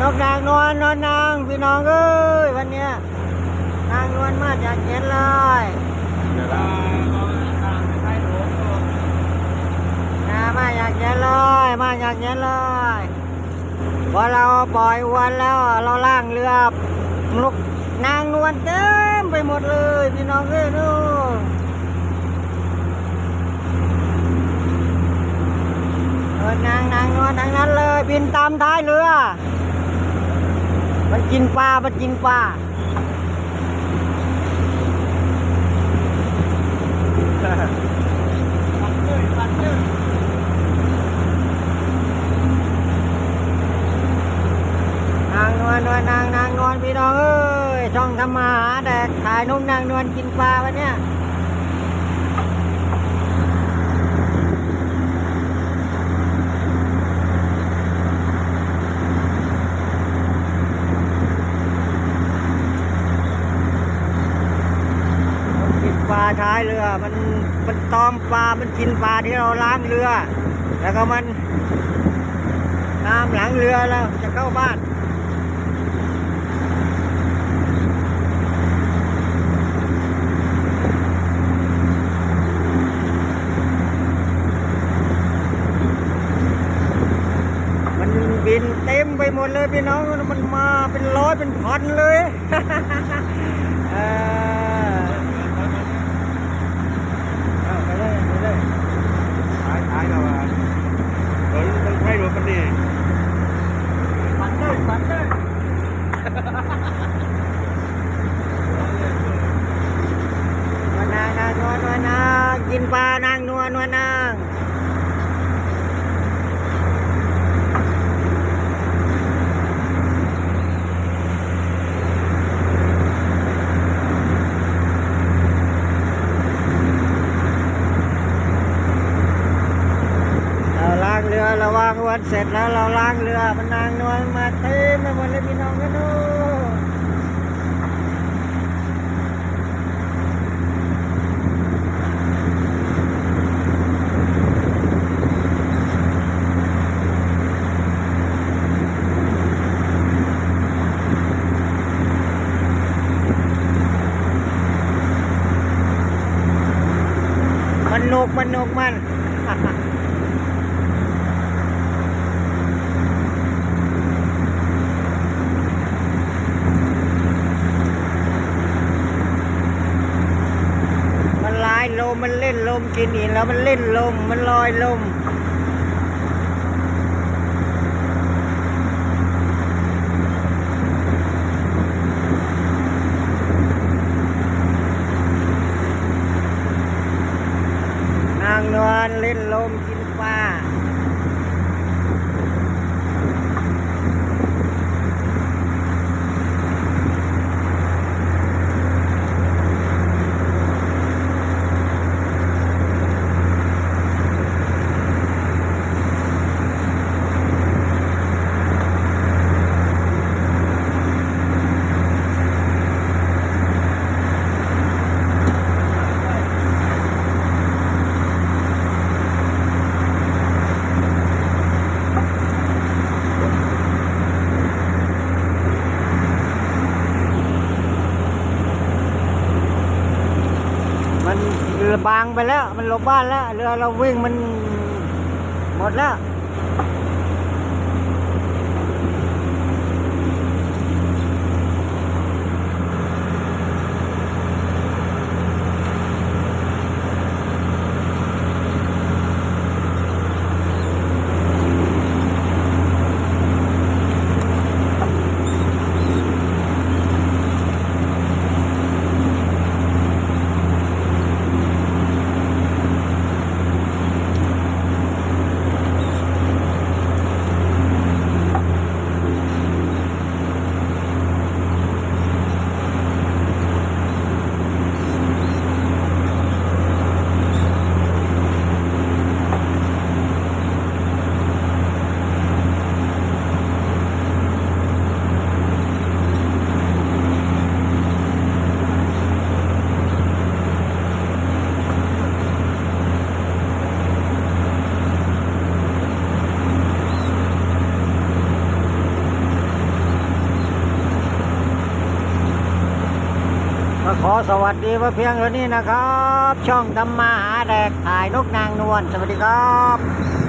นกนางนวลนวลนางพี่น้องเอ้ยวันเนี้ยนางนวลมาจากเย็นเลยนะมาอยากเย็นเลยมาอยากเย็นเลยพอเราปล่อยอวนแล้วเราล่างเรือนกนางนวลเต็มไปหมดเลยพี่น้องเอ้ยนู่นเออนางนางนวลทั้งนั้นเลยบินตามท้ายเรือ มันกินปลา มันกินปลานางนวลนวลนางนางนวลพี่น้องเอ้ยช่องทำมาหาแดกถ่ายนกนางนวลกินปลาวันเนี้ยกินปลายเรือ มันมันตอมปลา มันกินปลาที่เราล้างเรือ แล้วก็มันตามหลังเรือแล้วจะเข้าบ้านมันบินเต็มไปหมดเลยพี่น้องมันมาเป็นร้อยเป็นพันเลย เออเอาไปเลยไปเลย ท้ายท้ายเราอะเฮ้ยต้องให้รถมันดิ ปันเลยปันเลยนวลนางนางนวลนวลนางกิ นปลานางนวลนวลนางเราล้างเรือเราวางอวนเสร็จแล้วเราล้างเรือมันนางนวลมาเต็มไปหมดเลยพี่น้องกันดู มันนกมันนกมันมันลายลมมันเล่นลมกินอีกแล้วมันเล่นลมมันลอยลมน อนเล่นลมกินปลามันเรือ บางไปแล้ว มันหลบบ้านแล้ว เรือเราวิ่งมันหมดแล้ว ก็ขอสวัสดีมาเพียงเท่านี้นะครับ ช่องดำมาหาแดกถ่ายนกนางนวลสวัสดีครับ